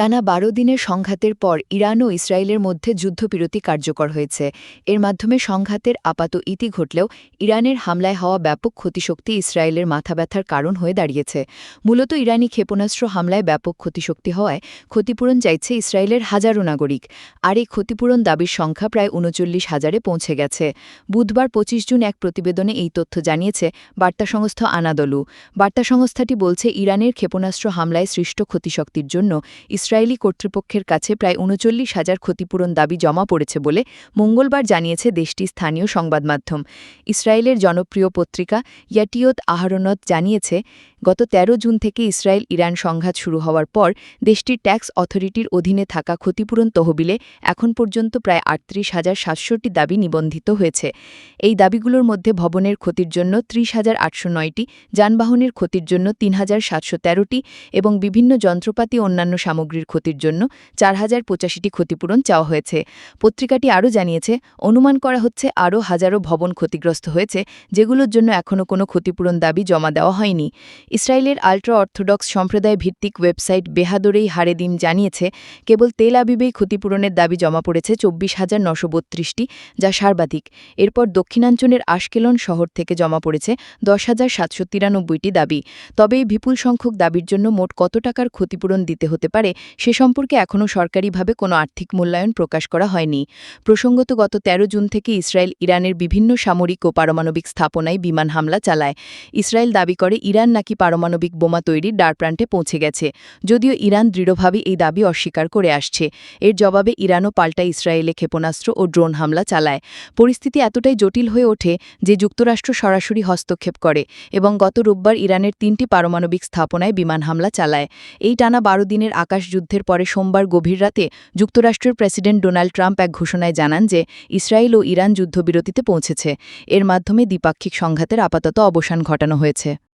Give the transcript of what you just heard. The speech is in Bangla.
টানা বারো দিনের সংঘাতের পর ইরান ও ইসরায়েলের মধ্যে যুদ্ধবিরতি কার্যকর হয়েছে। এর মাধ্যমে সংঘাতের আপাত ইতি ঘটলেও ইরানের হামলায় হওয়া ব্যাপক ক্ষতিশক্তি ইসরায়েলের মাথাব্যথার কারণ হয়ে দাঁড়িয়েছে। মূলত ইরানি ক্ষেপণাস্ত্র হামলায় ব্যাপক ক্ষতিশক্তি হওয়ায় ক্ষতিপূরণ চাইছে ইসরায়েলের হাজারো নাগরিক। আর এই ক্ষতিপূরণ দাবির সংখ্যা প্রায় উনচল্লিশ হাজারে পৌঁছে গেছে। বুধবার পঁচিশ জুন এক প্রতিবেদনে এই তথ্য জানিয়েছে বার্তা সংস্থা আনাদলু। বার্তা সংস্থাটি বলছে, ইরানের ক্ষেপণাস্ত্র হামলায় সৃষ্ট ক্ষতিশক্তির জন্য কর্তৃপক্ষের কাছে প্রায় উনচল্লিশ হাজার ক্ষতিপূরণ দাবি জমা পড়েছে বলে মঙ্গলবার জানিয়েছে দেশটির স্থানীয় সংবাদমাধ্যম ইসরায়েলের জনপ্রিয় পত্রিকা ইয়াটিয়ত আহরণত জানিয়েছে, গত ১৩ জুন থেকে ইসরায়েল ইরান সংঘাত শুরু হওয়ার পর দেশটির ট্যাক্স অথরিটির অধীনে থাকা ক্ষতিপূরণ তহবিলে এখন পর্যন্ত প্রায় আটত্রিশ হাজার সাতশোটি দাবি নিবন্ধিত হয়েছে। এই দাবিগুলোর মধ্যে ভবনের ক্ষতির জন্য ত্রিশ হাজার আটশো নয়টি, যানবাহনের ক্ষতির জন্য তিন হাজার সাতশো তেরোটি এবং বিভিন্ন যন্ত্রপাতি অন্যান্য সামগ্রীর ক্ষতির জন্য চার হাজার পঁচাশিটি ক্ষতিপূরণ চাওয়া হয়েছে। পত্রিকাটি আরও জানিয়েছে, অনুমান করা হচ্ছে আরও হাজারো ভবন ক্ষতিগ্রস্ত হয়েছে, যেগুলোর জন্য এখনও কোনো ক্ষতিপূরণ দাবি জমা দেওয়া হয়নি। ইসরায়েলের আল্ট্রা অর্থোডক্স সম্প্রদায় ভিত্তিক ওয়েবসাইট বেহাদরেই হারেদিম জানিয়েছে, কেবল তেল আবিবেই ক্ষতিপূরণের দাবি জমা পড়েছে চব্বিশ হাজার নশো বত্রিশটি, যা সর্বাধিক। এরপর দক্ষিণাঞ্চলের আশকেলন শহর থেকে জমা পড়েছে দশ হাজার সাতশো তিরানব্বইটি দাবি। তবে এই বিপুল সংখ্যক দাবির জন্য মোট কত টাকার ক্ষতিপূরণ দিতে হতে পারে সে সম্পর্কে এখনও সরকারিভাবে কোনো আর্থিক মূল্যায়ন প্রকাশ করা হয়নি। প্রসঙ্গত গত ১৩ জুন থেকে ইসরায়েল ইরানের বিভিন্ন সামরিক ও পারমাণবিক স্থাপনায় বিমান হামলা চালায়। ইসরায়েল দাবি করে, ইরান নাকি পারমাণবিক বোমা তৈরির দ্বারপ্রান্তে পৌঁছে গেছে। যদিও ইরান দৃঢ়ভাবে এই দাবি অস্বীকার করে আসছে। এর জবাবে ইরানও পাল্টা ইসরায়েলে ক্ষেপণাস্ত্র ও ড্রোন হামলা চালায়। পরিস্থিতি এতটাই জটিল হয়ে ওঠে যে যুক্তরাষ্ট্র সরাসরি হস্তক্ষেপ করে এবং গত রোববার ইরানের তিনটি পারমাণবিক স্থাপনায় বিমান হামলা চালায়। এই টানা বারো দিনের আকাশযুদ্ধের পরে সোমবার গভীর রাতে যুক্তরাষ্ট্রের প্রেসিডেন্ট ডোনাল্ড ট্রাম্প এক ঘোষণায় জানান যে ইসরায়েল ও ইরান যুদ্ধবিরতিতে পৌঁছেছে। এর মাধ্যমে দ্বিপাক্ষিক সংঘাতের আপাতত অবসান ঘটানো হয়েছে।